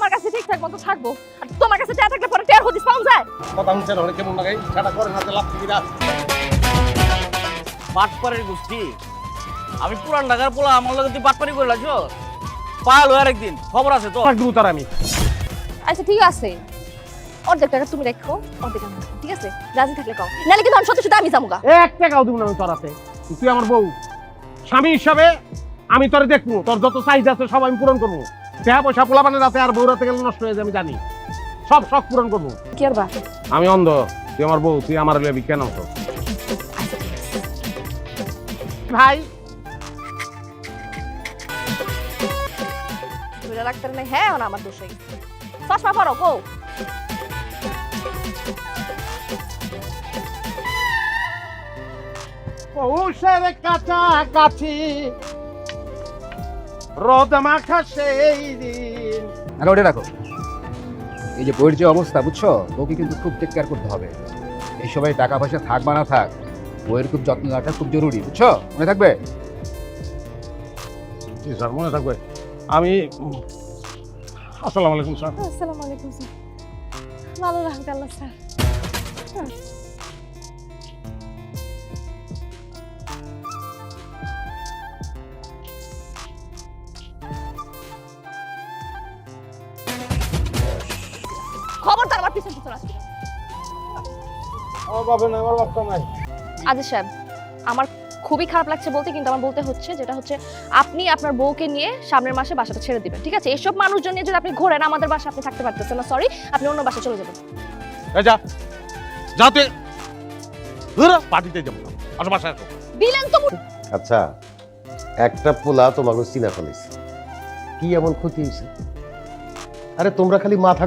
আমার কাছে ঠিকঠাক মতো থাকব। আর তোমার কাছে টাকা থাকলে পরে টের হদিস পাওয়া যায়। কথা শুনছেন অনেক কেমন লাগাই সেটা করে হাতে লাভ দিবি না বাটপাড়ির গোষ্ঠী। আমি পুরান ঢাকার পোলা আমার লগে তুই বাটপাড়ি করে লাগছো পাল হয়ে একদিন খবর আছে তো থাকব তার আমি। আচ্ছা ঠিক আছে। অর্ধেক টাকা তুমি রাখো অর্ধেক আমি রাখব, ঠিক আছে? রাজি থাকলে কও। নাহলে কিন্তু আমি সত্যি সত্যি আমি যাব গা এক টাকাও দিব না আমি তোর হাতে। তুই আমার বউ। স্বামী হিসাবে আমি তোরে দেখব। তোর যত চাহিদা আছে সব আমি পূরণ করব। টাকা পয়সা পোলাপানের রাতে আর বউ রাতে গেলে নষ্ট হয়ে যাবে আমি জানি। সব শখ পূরণ করব। কি আর বাকি? আমি অন্ধ তুই আমার বউ তুই আমার লেবি কেন তো ভাই। ধরে রাখতে নাই হ্যাঁ এখন আমার দোষ হয়ে গেছে। চশমা পরো কো পৌষের কাছাকাছি রোদ মাখা সেই দিন। আর ওটা রাখো। এই যে বইয়ের যে অবস্থা বুঝছ? বউকে কিন্তু খুব টেক কেয়ার করতে হবে। এই সময় টাকা পয়সা থাক বা না থাক বইয়ের খুব যত্ন নেওয়াটা খুব জরুরি বুঝছ? মনে থাকবে? জি স্যার মনে থাকবে। আমি আসসালামু আলাইকুম স্যার। আসসালামু আলাইকুম স্যার। ভালো রাখবে আল্লাহ স্যার। আমার পিছন পিছন আসবে আমার বাবা নাই আমার বাচ্চা নাই। সাহেব আমার খুবই খারাপ লাগছে বলতে কিন্তু আমার বলতে হচ্ছে যেটা হচ্ছে আপনি আপনার বউকে নিয়ে সামনের মাসে বাসাটা ছেড়ে দিবেন ঠিক আছে? এসব মানুষজন নিয়ে যদি আপনি ঘোরেন আমাদের বাসা আপনি থাকতে পারতেছেন না সরি আপনি অন্য বাসা চলে যাবেন। যা পার্টিতে যাব। না আসো বাসায় আসো। দিলেন তো আচ্ছা একটা পোলা তোমাকে চিনা ফেলেছে। কি এমন ক্ষতি হয়েছে? আরে তোমরা খালি মাথা